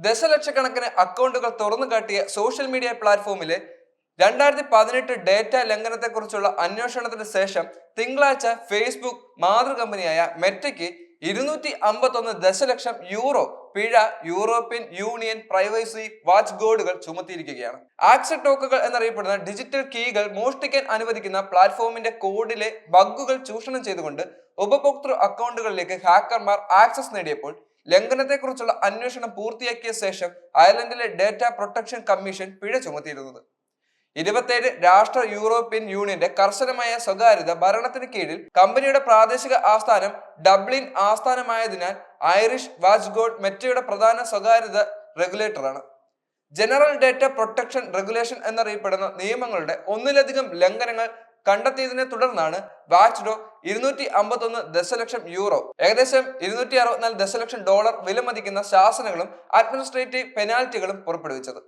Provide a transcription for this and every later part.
ദശലക്ഷക്കണക്കിന് അക്കൗണ്ടുകൾ തുറന്നു കാട്ടിയ സോഷ്യൽ മീഡിയ പ്ലാറ്റ്ഫോമിലെ രണ്ടായിരത്തി പതിനെട്ട് ഡേറ്റ ലംഘനത്തെക്കുറിച്ചുള്ള അന്വേഷണത്തിന് ശേഷം തിങ്കളാഴ്ച ഫേസ്ബുക്ക് മാതൃകമ്പനിയായ മെറ്റയ്ക്ക് ഇരുന്നൂറ്റി അമ്പത്തൊന്ന് ദശലക്ഷം യൂറോ പിഴ യൂറോപ്യൻ യൂണിയൻ പ്രൈവസി വാച്ച് ഗോർഡുകൾ ചുമത്തിയിരിക്കുകയാണ്. ആക്സ ടോക്കുകൾ എന്നറിയപ്പെടുന്ന ഡിജിറ്റൽ കീകൾ മോഷ്ടിക്കാൻ അനുവദിക്കുന്ന പ്ലാറ്റ്ഫോമിന്റെ കോഡിലെ ബഗ്ഗുകൾ ചൂഷണം ചെയ്തുകൊണ്ട് ഉപഭോക്തൃ അക്കൗണ്ടുകളിലേക്ക് ഹാക്കർമാർ ആക്സസ് നേടിയപ്പോൾ ലംഘനത്തെക്കുറിച്ചുള്ള അന്വേഷണം പൂർത്തിയാക്കിയ ശേഷം അയർലൻഡിലെ ഡേറ്റ പ്രൊട്ടക്ഷൻ കമ്മീഷൻ പിഴ ചുമത്തിയിരുന്നത്. ഇരുപത്തേഴ് രാഷ്ട്ര യൂറോപ്യൻ യൂണിയന്റെ കർശനമായ സ്വകാര്യത ഭരണത്തിന് കീഴിൽ കമ്പനിയുടെ പ്രാദേശിക ആസ്ഥാനം ഡബ്ലിൻ ആസ്ഥാനമായതിനാൽ ഐറിഷ് വാച്ച് ഗോഡ് മെറ്റയുടെ പ്രധാന സ്വകാര്യത റെഗുലേറ്ററാണ്. ജനറൽ ഡേറ്റ പ്രൊട്ടക്ഷൻ റെഗുലേഷൻ എന്നറിയപ്പെടുന്ന നിയമങ്ങളുടെ ഒന്നിലധികം ലംഘനങ്ങൾ കണ്ടെത്തിയതിനെ തുടർന്നാണ് വാച്ച്ഡോ ഇരുന്നൂറ്റി അമ്പത്തൊന്ന് ദശലക്ഷം യൂറോ ഏകദേശം ഇരുന്നൂറ്റി അറുപത്തിനാല് ദശലക്ഷം ഡോളർ വിലമതിക്കുന്ന ശാസനകളും അഡ്മിനിസ്ട്രേറ്റീവ് പെനാൽറ്റികളും പുറപ്പെടുവിച്ചത്.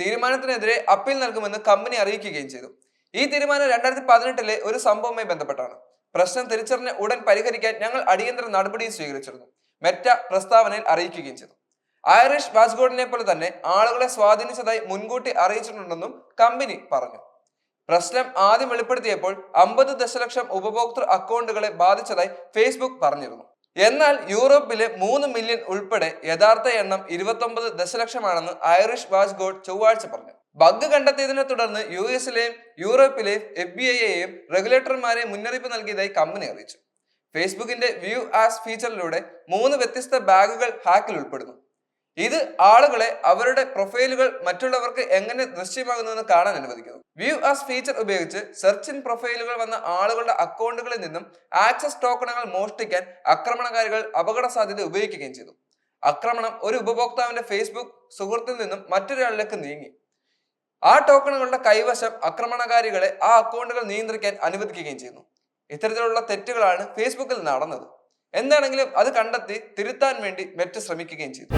തീരുമാനത്തിനെതിരെ അപ്പീൽ നൽകുമെന്ന് കമ്പനി അറിയിക്കുകയും ചെയ്തു. ഈ തീരുമാനം രണ്ടായിരത്തി പതിനെട്ടിലെ ഒരു സംഭവവുമായി ബന്ധപ്പെട്ടാണ്. പ്രശ്നം തിരിച്ചറിഞ്ഞ ഉടൻ പരിഹരിക്കാൻ ഞങ്ങൾ അടിയന്തര നടപടി സ്വീകരിച്ചിരുന്നു. മെറ്റ പ്രസ്താവനയിൽ അറിയിക്കുകയും ചെയ്തു. ഐറിഷ് വാച്ച്ഗോർഡിനെ പോലെ തന്നെ ആളുകളെ സ്വാധീനിച്ചതായി മുൻകൂട്ടി അറിയിച്ചിട്ടുണ്ടെന്നും കമ്പനി പറഞ്ഞു. പ്രശ്നം ആദ്യം വെളിപ്പെടുത്തിയപ്പോൾ അമ്പത് ദശലക്ഷം ഉപഭോക്തൃ അക്കൗണ്ടുകളെ ബാധിച്ചതായി ഫേസ്ബുക്ക് പറഞ്ഞിരുന്നു. എന്നാൽ യൂറോപ്പിലെ മൂന്ന് മില്യൺ ഉൾപ്പെടെ യഥാർത്ഥ എണ്ണം ഇരുപത്തൊമ്പത് ദശലക്ഷമാണെന്ന് ഐറിഷ് വാച്ച് ഗോഡ് ചൊവ്വാഴ്ച പറഞ്ഞു. ബഗ് കണ്ടെത്തിയതിനെ തുടർന്ന് യു എസിലെയും യൂറോപ്പിലെയും എഫ് ബി ഐയെയും റെഗുലേറ്റർമാരെ മുന്നറിയിപ്പ് നൽകിയതായി കമ്പനി അറിയിച്ചു. ഫേസ്ബുക്കിന്റെ വ്യൂ ആസ് ഫീച്ചറിലൂടെ മൂന്ന് വ്യത്യസ്ത ബാഗുകൾ ഹാക്കിൽ ഉൾപ്പെടുന്നു. ഇത് ആളുകളെ അവരുടെ പ്രൊഫൈലുകൾ മറ്റുള്ളവർക്ക് എങ്ങനെ ദൃശ്യമാകുന്നുവെന്ന് കാണാൻ അനുവദിക്കുന്നു. വ്യൂ ആസ് ഫീച്ചർ ഉപയോഗിച്ച് സെർച്ച് ഇൻ പ്രൊഫൈലുകൾ വന്ന ആളുകളുടെ അക്കൗണ്ടുകളിൽ നിന്നും ആക്സസ് ടോക്കണുകൾ മോഷ്ടിക്കാൻ ആക്രമണകാരികൾ അപകട സാധ്യത ഉപയോഗിക്കുകയും ചെയ്തു. ആക്രമണം ഒരു ഉപഭോക്താവിന്റെ ഫേസ്ബുക്ക് സുഹൃത്തിൽ നിന്നും മറ്റൊരാളിലേക്ക് നീങ്ങി. ആ ടോക്കണുകളുടെ കൈവശം ആക്രമണകാരികളെ ആ അക്കൗണ്ടുകൾ നിയന്ത്രിക്കാൻ അനുവദിക്കുകയും ചെയ്യുന്നു. ഇത്തരത്തിലുള്ള തെറ്റുകളാണ് ഫേസ്ബുക്കിൽ നടന്നത്. എന്താണെങ്കിലും അത് കണ്ടെത്തി തിരുത്താൻ വേണ്ടി മെറ്റ് ശ്രമിക്കുകയും ചെയ്തു.